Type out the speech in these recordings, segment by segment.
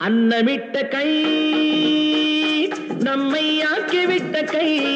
அன்னமிட்ட கை நம்மை ஆக்கிவிட்ட கை.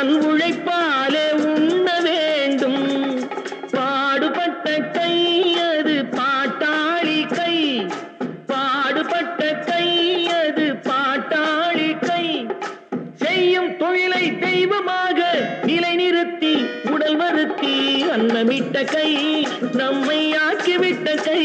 தன் உழைப்பாலே உண்ண வேண்டும். பாடுபட்ட கை அது பாட்டாளி கை. பாடுபட்ட கை அது பாட்டாளி கை. செய்யும் தொழிலை தெய்வமாக நிலைநிறுத்தி உடல் வருத்தி அன்னமிட்ட கை நம்மை ஆக்கிவிட்ட கை.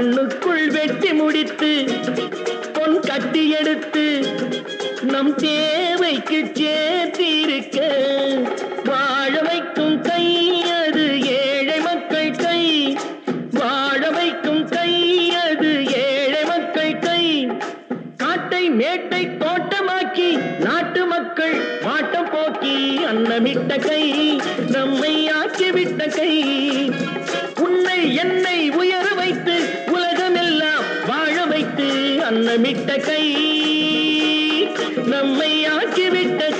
மண்ணுக்குள் வெட்டி முடித்து பொன் கட்டி எடுத்து நம் தேவைக்கு சேர்த்திருக்க வாழ வைக்கும் கை அது ஏழை மக்கள் கை. வாழ வைக்கும் கை அது ஏழை மக்கள் கை. காட்டை மேட்டை தோட்டமாக்கி நாட்டு மக்கள் வாட்டம் போக்கி அன்னமிட்ட கை நம்மை ஆக்கிவிட்ட கை. நம்மை ஆக்கிவிட்ட கை